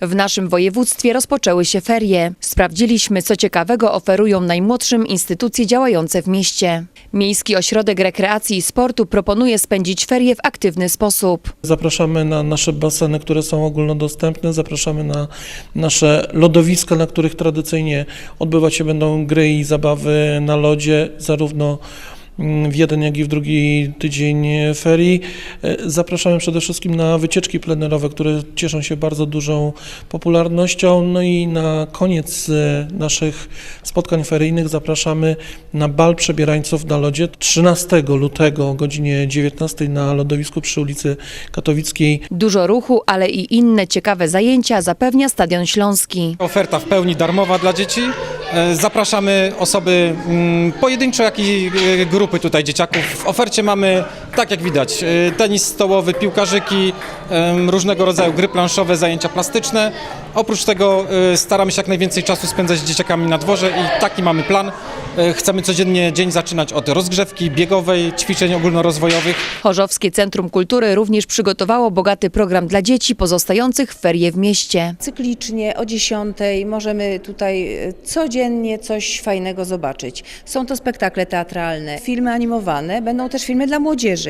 W naszym województwie rozpoczęły się ferie. Sprawdziliśmy, co ciekawego oferują najmłodszym instytucje działające w mieście. Miejski Ośrodek Rekreacji i Sportu proponuje spędzić ferie w aktywny sposób. Zapraszamy na nasze baseny, które są ogólnodostępne, zapraszamy na nasze lodowiska, na których tradycyjnie odbywać się będą gry i zabawy na lodzie, zarówno w jeden, jak i w drugi tydzień ferii. E, Zapraszamy przede wszystkim na wycieczki plenerowe, które cieszą się bardzo dużą popularnością. No i na koniec e, naszych spotkań feryjnych zapraszamy na bal przebierańców na lodzie 13 lutego o godzinie 19 na lodowisku przy ulicy Katowickiej. Dużo ruchu, ale i inne ciekawe zajęcia zapewnia Stadion Śląski. Oferta w pełni darmowa dla dzieci. E, Zapraszamy osoby mm, pojedynczo, jak i e, grupy tutaj dzieciaków. W ofercie mamy, tak jak widać, e, tenis stołowy, piłkarzyki, różnego rodzaju gry planszowe, zajęcia plastyczne. Oprócz tego e, staramy się jak najwięcej czasu spędzać z dzieciakami na dworze i taki mamy plan. E, Chcemy codziennie dzień zaczynać od rozgrzewki biegowej, ćwiczeń ogólnorozwojowych. Chorzowskie Centrum Kultury również przygotowało bogaty program dla dzieci pozostających w ferie w mieście. Cyklicznie o 10 możemy tutaj codziennie coś fajnego zobaczyć. Są to spektakle teatralne, filmy animowane, będą też filmy dla młodzieży.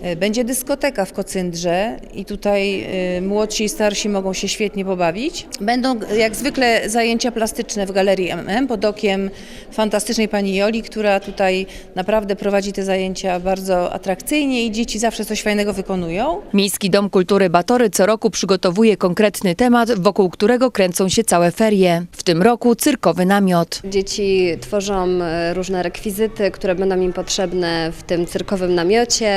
E, Będzie dyskoteka w Kocyndrze i tutaj e, młodsi i starsi mogą się świetnie pobawić. Będą e, jak zwykle zajęcia plastyczne w Galerii MM pod okiem fantastycznej pani Joli, która tutaj naprawdę prowadzi te zajęcia bardzo atrakcyjnie i dzieci zawsze coś fajnego wykonują. Miejski Dom Kultury Batory co roku przygotowuje konkretny temat, wokół którego kręcą się całe ferie. W tym roku cyrkowy namiot. Dzieci tworzą różne rekwizyty, które będą im potrzebne w tym cyrkowym namiocie,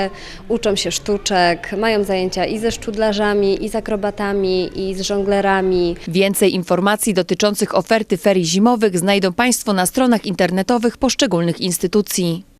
uczą się sztuczek, mają zajęcia i ze szczudlarzami, i z akrobatami, i z żonglerami. Więcej informacji dotyczących oferty ferii zimowych znajdą Państwo na stronach internetowych poszczególnych instytucji.